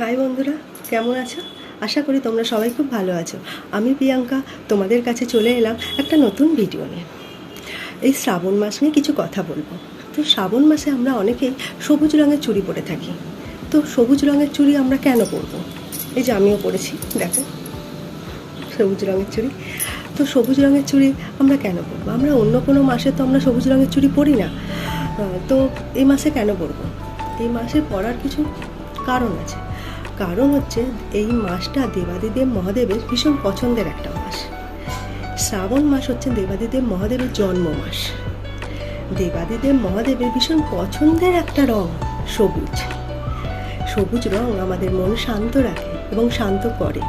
High বন্ধুরা, কেমন আছো? আশা করি তোমরা সবাই খুব ভালো আছো। আমি প্রিয়াঙ্কা, তোমাদের কাছে চলে এলাম একটা নতুন ভিডিও নিয়ে। এই শ্রাবণ মাস নিয়ে কিছু কথা বলব। তো শ্রাবণ মাসে আমরা অনেকেই সবুজ রঙের চুড়ি পরে থাকি। তো সবুজ রঙের চুড়ি আমরা কেন পরবো? এই যে আমিও পরেছি, দেখো। সবুজ রঙের চুড়ি। তো সবুজ রঙের চুড়ি আমরা কেন পরবো? আমরা অন্য কোনো মাসে তো আমরা সবুজ রঙের চুড়ি পরি না। তো এই মাসে কেন পরবো? এই মাসে পরার কিছু কারণ আছে। কারণ হচ্ছে এই মাসটা দেবাদিদেব মহাদেবের ভীষণ পছন্দের একটা মাস। শ্রাবণ মাস হচ্ছে দেবাদিদেব মহাদেবের জন্ম মাস দেবাদিদেব মহাদেবের ভীষণ পছন্দের একটা রং সবুজ। সবুজ রং আমাদের মন শান্ত রাখে এবং শান্ত করে।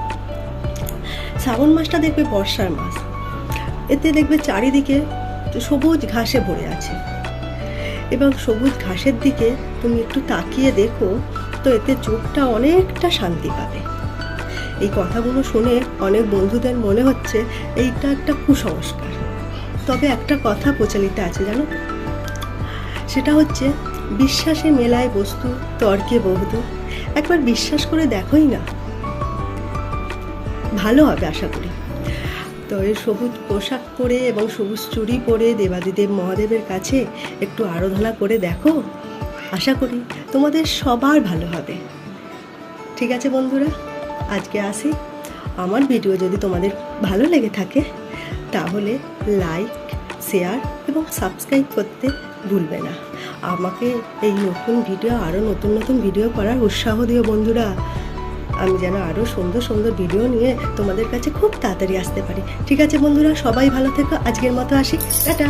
শ্রাবণ মাসটা দেখবে বর্ষার মাস। এতে দেখবে চারিদিকে সবুজ ঘাসে ভরে আছে। এবং সবুজ ঘাসের দিকে তুমি একটু তাকিয়ে দেখো তো এতে চোখটা অনেকটা শান্তি পাবে। এই কথাগুলো শুনে অনেক বন্ধুদের মনে হচ্ছে এইটা একটা কুসংস্কার। তবে একটা কথা প্রচলিত আছে জানো? সেটা হচ্ছে বিশ্বাসে মেলায় বস্তু, তর্কে বহুদূর একবার বিশ্বাস করে দেখোই না। ভালো হবে আশা করি। তো এই সবুজ পোশাক পরে এবং সবুজ চুড়ি পরে দেবাদিদেব মহাদেবের কাছে একটু আরাধনা করে দেখো। আশা করি তোমাদের সবার ভালো হবে। ঠিক আছে বন্ধুরা, আজকে আসি। আমার ভিডিও যদি তোমাদের ভালো লেগে থাকে, তাহলে লাইক শেয়ার এবং সাবস্ক্রাইব করতে ভুলবে না। আমাকে এই নতুন ভিডিও আরও নতুন নতুন ভিডিও করার উৎসাহ দিও বন্ধুরা। আমি যেন আরও সুন্দর সুন্দর ভিডিও নিয়ে তোমাদের কাছে খুব তাড়াতাড়ি আসতে পারি। ঠিক আছে বন্ধুরা, সবাই ভালো থেকো। আজকের মতো আসি। টাটা।